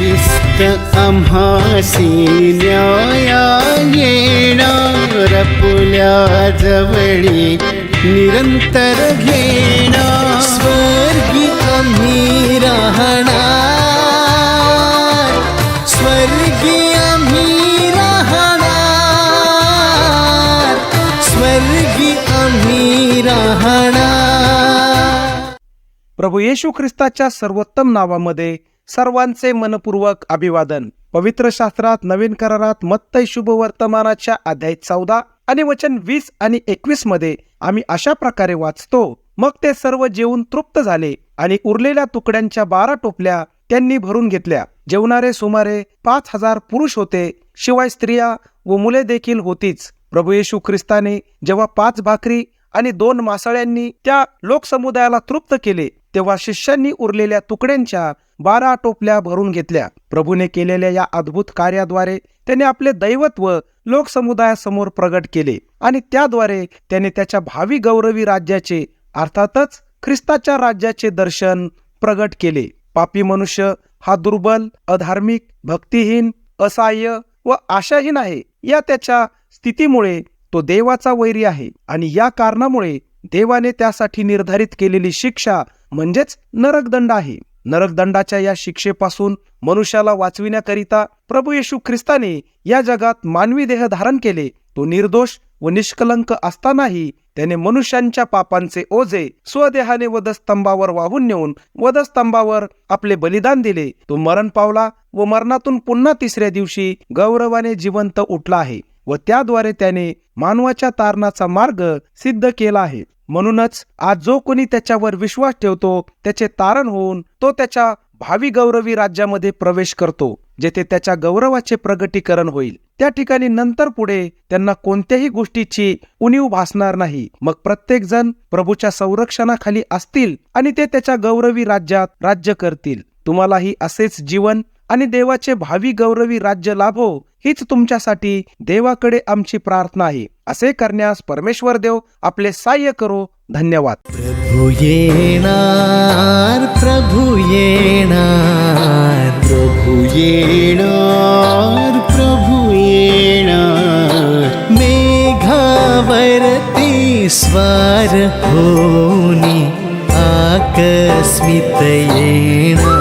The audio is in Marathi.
ख्रिस्त आम्हासी न्याया येणार पुल्या जवळी निरंतर घेणार स्वर्गी आम्ही राहणार. स्वर्गी आम्ही राहणार. स्वर्गी आम्ही राहणार. प्रभू येशू ख्रिस्ताच्या सर्वोत्तम नावामध्ये सर्वांचे मनपूर्वक अभिवादन. पवित्र शास्त्रात नवीन करारात मत्तय शुभ वर्तमानाच्या अध्याय चौदा आणि वचन वीस आणि एकवीसमध्ये आम्ही अशा प्रकारे वाचतो. मग ते सर्व जेवून तृप्त झाले आणि उरलेल्या तुकड्यांच्या बारा टोपल्या त्यांनी भरून घेतल्या. जेवणारे सुमारे पाच हजार पुरुष होते. शिवाय स्त्रिया व मुले देखील होतीच. प्रभू येशू ख्रिस्ताने जेव्हा पाच भाकरी आणि दोन मासळ्यांनी त्या लोकसमुदायाला तृप्त केले तेव्हा शिष्यांनी उरलेल्या तुकड्यांच्या बारा टोपल्या भरून घेतल्या. प्रभूने केलेल्या या अद्भुत कार्याद्वारे त्याने आपले दैवत्व लोकसमुदायासमोर प्रगट केले आणि त्याद्वारे त्याने त्याच्या भावी गौरवी राज्याचे अर्थातच ख्रिस्ताच्या राज्याचे दर्शन प्रगट केले. पापी मनुष्य हा दुर्बल अधार्मिक भक्तिहीन असहाय्य व आशाहीन आहे. या त्याच्या स्थितीमुळे तो देवाचा वैरी आहे आणि या कारणामुळे देवाने त्यासाठी निर्धारित केलेली शिक्षा म्हणजेच नरकदंड आहे. नरकदंडाच्या या शिक्षेपासून मनुष्याला वाचविण्याकरिता प्रभू येशू ख्रिस्ताने या जगात मानवी देह धारण केले. तो निर्दोष व निष्कलंक असतानाही त्याने मनुष्यांच्या पापांचे ओझे स्वदेहाने वधस्तंभावर वाहून नेऊन वधस्तंभावर आपले बलिदान दिले. तो मरण पावला व मरणातून पुन्हा तिसऱ्या दिवशी गौरवाने जिवंत उठला आहे. व त्याद्वारे त्याने मानवाच्या तारणाचा मार्ग सिद्ध केला आहे. म्हणूनच आज जो कोणी त्याच्यावर विश्वास ठेवतो त्याचे तारण होऊन तो त्याच्या भावी गौरवी राज्यामध्ये प्रवेश करतो जेथे त्याच्या गौरवाचे प्रगटीकरण होईल. त्या ठिकाणी नंतर पुढे त्यांना कोणत्याही गोष्टीची उणीव भासणार नाही. मग प्रत्येक जण प्रभूच्या संरक्षणाखाली असतील आणि ते त्याच्या गौरवी राज्यात राज्य करतील. तुम्हालाही असेच जीवन आणि देवाचे भावी गौरवी राज्य लाभो हीच तुमच्यासाठी देवाकडे आमची प्रार्थना आहे. असे करण्यास परमेश्वर देव आपले सहाय्य करो. धन्यवाद. प्रभू येणार प्रभू येणार प्रभू येणार प्रभू येणार. मेघावरती स्वार होनी आकस्मित येणार.